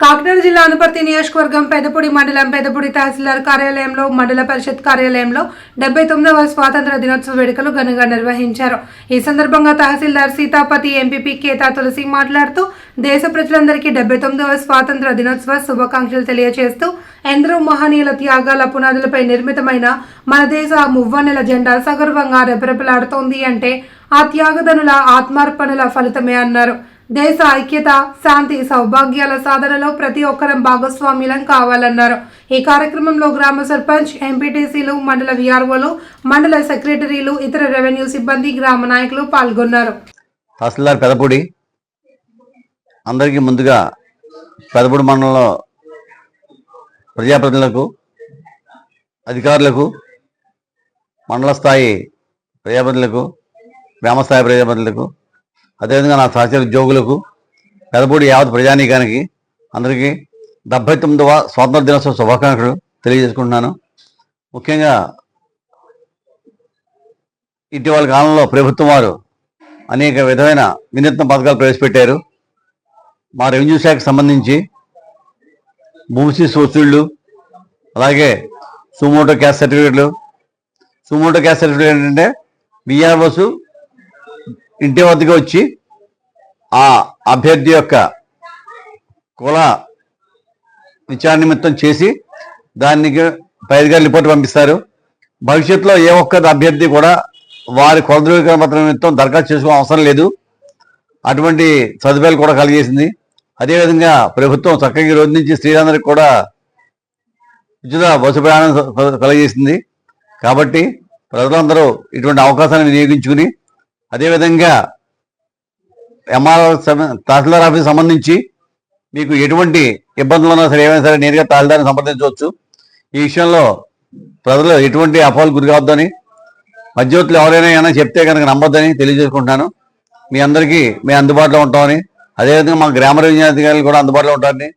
కాకినాడ జిల్లా అనుపర్తి నియోజకవర్గం పెదపూడి మండలం పెదపూడి తహసీల్దార్ కార్యాలయంలో మండల పరిషత్ కార్యాలయంలో డెబ్బై తొమ్మిదవ స్వాతంత్ర దినోత్సవ వేడుకలు ఘనంగా నిర్వహించారు. ఈ సందర్భంగా తహసీల్దార్ సీతాపతి ఎంపీపీ కేతా తులసి మాట్లాడుతూ దేశ ప్రజలందరికీ డెబ్బై తొమ్మిదవ స్వాతంత్ర దినోత్సవ శుభాకాంక్షలు తెలియజేస్తూ ఎందరో మహనీయుల త్యాగాల పునాదులపై నిర్మితమైన మన దేశ మువ్వన్నెల జెండా సగర్వంగా రెపరెపలాడుతోంది అంటే ఆ త్యాగదనుల ఆత్మార్పణల ఫలితమే అన్నారు. దేశ ఐక్యత శాంతి సౌభాగ్యాల సాధనలో ప్రతి ఒక్కరం భాగస్వామ్యులం కావాలన్నారు. ఈ కార్యక్రమంలో గ్రామ సర్పంచ్ ఎంపీటీసీలు మండల విఆర్ఓలు మండల సెక్రటరీలు ఇతర రెవెన్యూ సిబ్బంది గ్రామ నాయకులు పాల్గొన్నారు. తహసీల్దార్ పెదపూడి అందరికీ ముందుగా పెదపూడి మండలంలో ప్రజాప్రతినిధులకు అధికారులకు మండల స్థాయి ప్రజాప్రతినిధులకు గ్రామస్థాయి ప్రజాప్రతినిధులకు అదేవిధంగా నా సహచర ఉద్యోగులకు పెదపూడి యావత్ ప్రజానీకానికి అందరికీ డెబ్బై తొమ్మిదవ స్వాతంత్ర దినోత్సవ శుభాకాంక్షలు తెలియజేసుకుంటున్నాను. ముఖ్యంగా ఇటీవల కాలంలో ప్రభుత్వం వారు అనేక విధమైన వినూత్న పథకాలు ప్రవేశపెట్టారు. మా రెవెన్యూ శాఖకు సంబంధించి భూమిసి వసూళ్ళు అలాగే సుమోటో క్యాస్ట్ సర్టిఫికేట్లు. సుమోటో క్యాస్ట్ సర్టిఫికేట్ ఏంటంటే బిఆర్ఓస్ ఇంటి వద్దకు వచ్చి ఆ అభ్యర్థి యొక్క కుల విచారణ నిమిత్తం చేసి దానికి పైదిగా రిపోర్ట్ పంపిస్తారు. భవిష్యత్తులో ఏ ఒక్క అభ్యర్థి కూడా వారి కుల ధృవీకరణ పత్రం నిమిత్తం దరఖాస్తు చేసుకోవడం అవసరం లేదు. అటువంటి సదుపాయాలు కూడా కలిగేసింది. అదేవిధంగా ప్రభుత్వం చక్కగా ఈ రోజు నుంచి స్త్రీలందరికీ కూడా ఉచిత బస్సు ప్రయాణం కలిగేసింది. కలగజేసింది కాబట్టి ప్రజలందరూ ఇటువంటి అవకాశాన్ని వినియోగించుకుని అదేవిధంగా ఎంఆర్ తహసీల్దార్ ఆఫీస్ సంబంధించి మీకు ఎటువంటి ఇబ్బందులు ఉన్నా సరే ఏమైనా సరే నేరుగా తహసీల్దార్ని సంప్రదించవచ్చు. ఈ విషయంలో ప్రజలు ఎటువంటి అపోహలు గురి కావద్దని మధ్యవర్తులు ఎవరైనా ఏమైనా చెప్తే కనుక నమ్మొద్దని తెలియజేసుకుంటున్నాను. మీ అందరికీ మేము అందుబాటులో ఉంటామని అదేవిధంగా మా గ్రామ రెవెన్యూ అధికారులు కూడా అందుబాటులో ఉంటారని